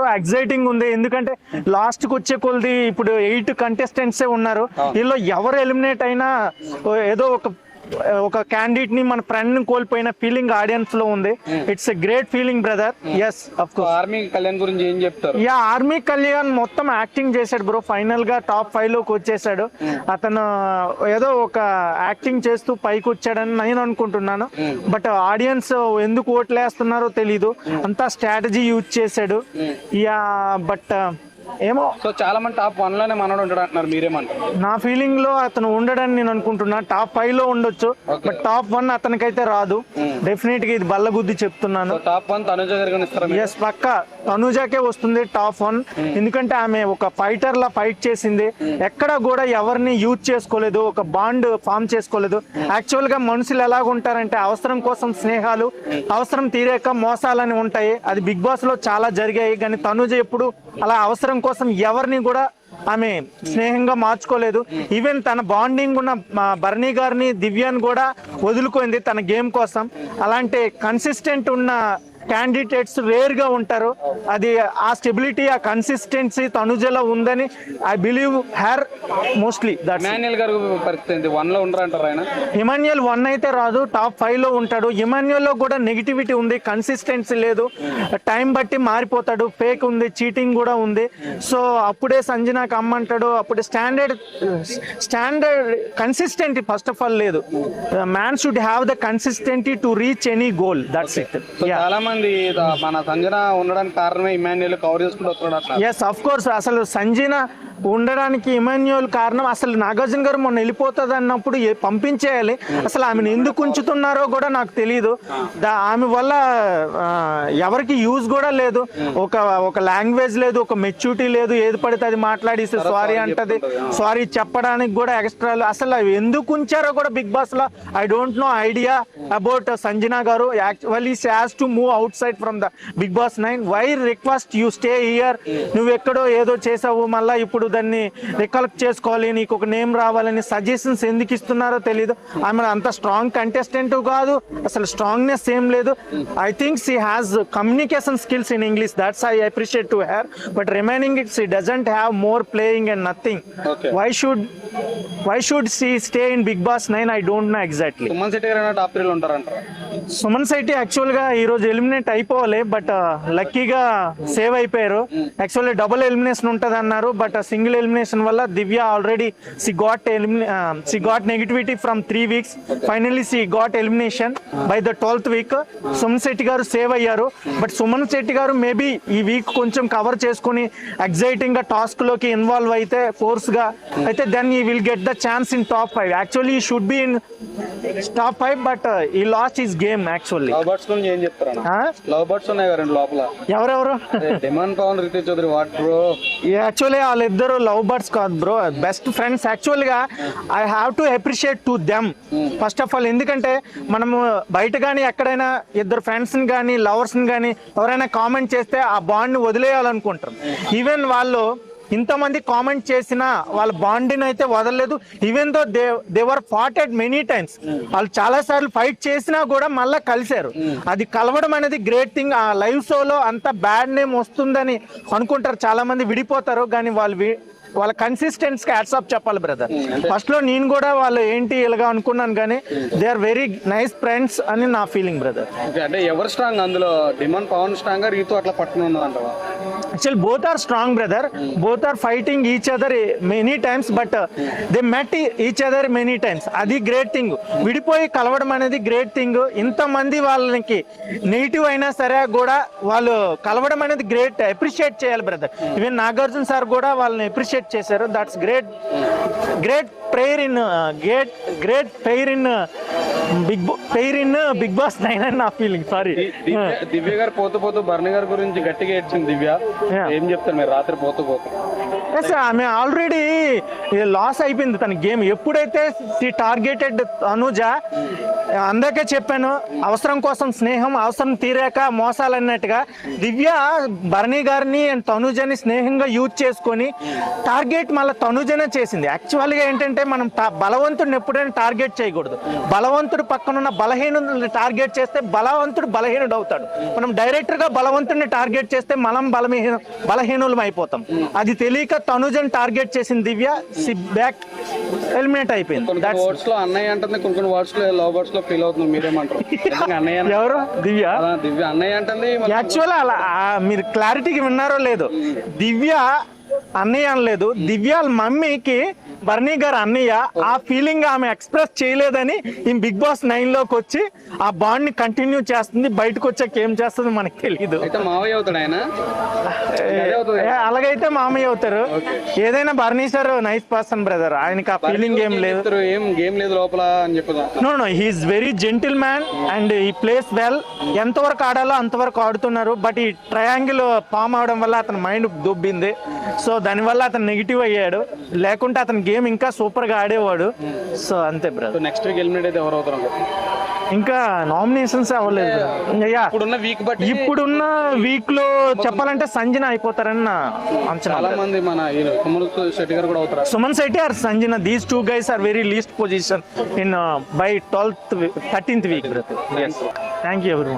Exciting ఉంది. ఎందుకంటే లాస్ట్కి వచ్చే కొలది ఇప్పుడు ఎయిట్ కంటెస్టెంట్సే ఉన్నారు. వీళ్ళు ఎవరు ఎలిమినేట్ అయినా ఏదో ఒక ఒక క్యాండిడేట్ని మన ఫ్రెండ్ని కోల్పోయిన ఫీలింగ్ ఆడియన్స్లో ఉంది. It's a great feeling brother yes army Kalyan గురించి ఏం చెప్తారు? యా ఆర్మీ కళ్యాణ్ మొత్తం యాక్టింగ్ చేశాడు బ్రో ఫైనల్గా టాప్ ఫైవ్లోకి వచ్చేసాడు. అతను ఏదో ఒక యాక్టింగ్ చేస్తూ పైకి వచ్చాడని నేను అనుకుంటున్నాను. బట్ ఆడియన్స్ ఎందుకు ఓట్లేస్తున్నారో తెలీదు. అంతా స్ట్రాటజీ యూజ్ చేశాడు. యా బట్ ఏమో. సో చాలా మంది టాప్ వన్లోనే మనోడు ఉంటాడు అంటున్నారు మీరేమంటారు? నా ఫీలింగ్లో అతను ఉండడని నేను అనుకుంటున్నా. టాప్ ఫైవ్లో ఉండొచ్చు బట్ టాప్ వన్ అతనికైతే రాదు. డెఫినెట్గా ఇది బల్లగుద్ది చెప్తున్నాను. Top one Tanuja? ఎస్ పక్క. తనుజాకే వస్తుంది టాప్ వన్. ఎందుకంటే ఆమె ఒక ఫైటర్ లా ఫైట్ చేసింది. ఎక్కడ కూడా ఎవరిని యూజ్ చేసుకోలేదు ఒక బాండ్ ఫామ్ చేసుకోలేదు. యాక్చువల్గా మనుషులు ఎలాగ ఉంటారంటే అవసరం కోసం స్నేహాలు అవసరం తీరాక మోసాలని ఉంటాయి. అది బిగ్ బాస్లో చాలా జరిగాయి కానీ తనుజ ఎప్పుడు అలా అవసరం కోసం కోసం ఎవరిని కూడా ఆమె స్నేహంగా మార్చుకోలేదు. ఈవెన్ తన బాండింగ్ ఉన్న మా భరణి గారిని దివ్యాన్ని కూడా వదులుకుంది తన గేమ్ కోసం. అలాంటి కన్సిస్టెంట్ ఉన్న క్యాండిడేట్స్ రేర్గా ఉంటారు. అది ఆ స్టెబిలిటీ ఆ కన్సిస్టెన్సీ తనుజలో ఉందని I believe her mostly Emmanuel గారు పరిస్థితి వన్ ఆయన? అయితే రాదు టాప్ ఫైవ్లో ఉంటాడు. ఇమాన్యుయల్లో కూడా నెగిటివిటీ ఉంది కన్సిస్టెన్సీ లేదు. టైం బట్టి మారిపోతాడు ఫేక్ ఉంది చీటింగ్ కూడా ఉంది. సో అప్పుడే సంజనాకి అమ్మంటాడు అప్పుడే standard standard consistent first of all లేదు. Man should have the consistency to reach any goal that's it చాలా మంది మన సంజన ఉండడానికి కారణమే ఇమాన్యుల్ కవర్ చేసుకుంటూ వస్తున్నాడు ఎస్ అఫ్ కోర్స్ అసలు సంజీన ఉండడానికి ఇమాన్యువల్ కారణం అసలు నాగార్జున గారు మొన్న వెళ్ళిపోతుంది అన్నప్పుడు పంపించేయాలి? అసలు ఆమెను ఎందుకు ఉంచుతున్నారో కూడా నాకు తెలియదు దా- ఆమె వల్ల ఎవరికి యూజ్ కూడా లేదు. ఒక ఒక లాంగ్వేజ్ లేదు ఒక మెచ్యూరిటీ లేదు. ఏది పడితే అది మాట్లాడి సారీ అంటది. సారీ చెప్పడానికి కూడా ఎక్స్ట్రా అసలు అవి ఎందుకు ఉంచారో కూడా బిగ్ బాస్లో I don't know idea about Sanjana గారు. Actually has to move outside from the Bigg Boss nine why request you stay here నువ్వు ఎక్కడో ఏదో చేసావు మళ్ళీ ఇప్పుడు దాన్ని రికలెక్ట్ చేసుకోవాలి నీకు ఒక నేమ్ రావాలని సజెషన్స్ ఎందుకు ఇస్తున్నారో తెలియదు ఆమె అంత స్ట్రాంగ్ కంటెస్టెంట్ కాదు అసలు స్ట్రాంగ్నెస్ ఏం లేదు. I think she has communication skills in English that's I appreciate to her but remaining it she doesn't have more playing and nothing. Why should why should she stay in Bigg Boss nine I don't know exactly Suman Shetty గారు top త్రీలో ఉంటారంటారు? సుమన్ శెట్టి యాక్చువల్గా ఈరోజు eliminate అయిపోవాలి but లక్కీగా save అయిపోయారు. Actually double elimination ఉంటుంది అన్నారు but single elimination వల్ల Divya already she got she got negativity from three weeks finally she got elimination by the twelfth week Suman Shetty గారు సేవ్ అయ్యారు బట్ సుమన్ శెట్టి గారు maybe ఈ week కొంచెం cover చేసుకుని ఎగ్జైటింగ్గా టాస్క్లోకి involve అయితే ఫోర్స్గా అయితే then he will get the chance in top five actually should be in top five but he lost his game actually love birds గురించి ఏం చెప్తారు లవ్ బర్డ్స్ ఉన్నాయి కదా లోపల. ఎవరెవరు? Demon Pavan Ritesh Chowdary what bro actually వాళ్ళిద్దరు love birds కాదు bro best friends యాక్చువల్గా I have to appreciate to them first of all ఎందుకంటే మనము బయట కానీ ఎక్కడైనా ఇద్దరు ఫ్రెండ్స్ని కానీ లవర్స్ని కానీ ఎవరైనా కామెంట్ చేస్తే ఆ బాండ్ని వదిలేయాలనుకుంటారు. ఈవెన్ వాళ్ళు ఇంతమంది కామెంట్ చేసినా వాళ్ళ బాండ్ని అయితే వదలలేదు. Even though they they were fought many times వాళ్ళు చాలా సార్లు ఫైట్ చేసినా కూడా మళ్ళీ కలిశారు. అది కలవడం అనేది గ్రేట్ థింగ్ ఆ లైవ్ షోలో అంత బ్యాడ్ నేమ్ వస్తుందని అనుకుంటారు. చాలా మంది విడిపోతారు. కానీ వాళ్ళు వాళ్ళ కన్సిస్టెన్స్కి హ్యాట్సాప్ చెప్పాలి బ్రదర్ ఫస్ట్లో నేను కూడా వాళ్ళు ఏంటి ఇలాగా అనుకున్నాను కానీ they are very nice friends అని నా ఫీలింగ్ బ్రదర్ అంటే ఎవరు స్ట్రాంగ్ అందులో డిమాండ్ పవన్ స్ట్రాంగ్ రీతు అట్లా పట్టుకుని actual both are strong brother both are fighting each other many times but they met each other many times అది గ్రేట్ థింగ్ విడిపోయి కలవడం అనేది గ్రేట్ థింగ్ ఇంతమంది వాళ్ళకి నెగిటివ్ అయినా సరే కూడా వాళ్ళు కలవడం అనేది గ్రేట్ అప్రిషియేట్ చేయాలి బ్రదర్ ఈవెన్ నాగార్జున సార్ కూడా వాళ్ళని అప్రిషియేట్ చేశారు. That's great great player in great great player in big player in Bigg Boss nine అని నా ఫీలింగ్ సారీ దివ్య గారు పోతూ పోతూ భరణి గారి గురించి గట్టిగా ఏడ్చింది దివ్య. ఏం చెప్తారు మీరు? రాత్రి పోతూ పోతూ. ఎస్ ఆమె ఆల్రెడీ లాస్ అయిపోయింది తన గేమ్ ఎప్పుడైతే టార్గెటెడ్ అనుజ అందాకే చెప్పాను అవసరం కోసం స్నేహం అవసరం తీరాక మోసాలు అన్నట్టుగా దివ్య భరణి గారిని అండ్ తనుజని స్నేహంగా యూజ్ చేసుకొని టార్గెట్ మళ్ళీ తనుజనే చేసింది. యాక్చువల్గా ఏంటంటే మనం బలవంతుడిని ఎప్పుడైనా టార్గెట్ చేయకూడదు. బలవంతుడు బలవంతుడు పక్కనున్న బలహీనుడిని టార్గెట్ చేస్తే బలవంతుడు బలహీనుడు అవుతాడు. మనం డైరెక్టర్గా బలవంతుడిని టార్గెట్ చేస్తే మనం బలహీన బలహీనులం అయిపోతాం. అది తెలియక తనుజన్ టార్గెట్ చేసిన దివ్య సిప్ బ్యాక్ ఎలిమినేట్ అయిపోయింది. కొన్ని That's- వర్డ్స్లో అన్నయ్య అంటుంది కొన్ని కొన్ని వర్డ్స్లో లవ్ వర్డ్స్లో ఫీల్ అవుతుంది మీరేమంటారు? నిజంగా అన్నయ్య అన్న- ఎవరు? దివ్య? దివ్య. అన్నయ్య అంటుంది యాక్చువల్ అలా మీరు క్లారిటీకి విన్నారో లేదు. దివ్య అన్నయ్య అనలేదు. దివ్య వాళ్ళ మమ్మీకి బర్నీ గారు అన్నయ్య ఆ ఫీలింగ్ ఆమె ఎక్స్ప్రెస్ చేయలేదని ఈ బిగ్ బాస్ నైన్లోకి వచ్చి ఆ బాండ్ని కంటిన్యూ చేస్తుంది బయటకు వచ్చాక ఏం చేస్తుంది మనకు తెలియదు మావయ్య అవుతాడు ఆయన? అలాగైతే మామయ్య అవుతారు. ఏదైనా Barney sir nice person brother ఆయనకి ఆ ఫీలింగ్ ఏం లేదు. చెప్తారు, ఏం గేమ్ లేదు లోపల అని no no he's very gentleman and he plays well ఎంతవరకు ఆడాలో అంతవరకు ఆడుతున్నారు బట్ ఈ ట్రయాంగిల్ ఫామ్ అవడం వల్ల అతని మైండ్ దొబ్బింది. సో దానివల్ల అతను నెగిటివ్ అయ్యాడు. లేకుంటే అతని గేమ్ ఇంకా సూపర్గా ఆడేవాడు. సో అంతే బ్రదర్. నెక్స్ట్ వీక్ ఎలిమినేట్ అయితే ఎవరు అవుతారు ఇంకా నామినేషన్స్ అవ్వలేదు ఇప్పుడున్న వీక్ బట్టి ఇప్పుడున్న వీక్లో చెప్పాలంటే సంజన అయిపోతారని నా అంచనా చాలా మంది మన కుమల్ శెట్టి గారు కూడా అవుతారు? Suman Shetty or Sanjana. These two guys are very least position in by twelfth thirteenth week thank you ఎవరి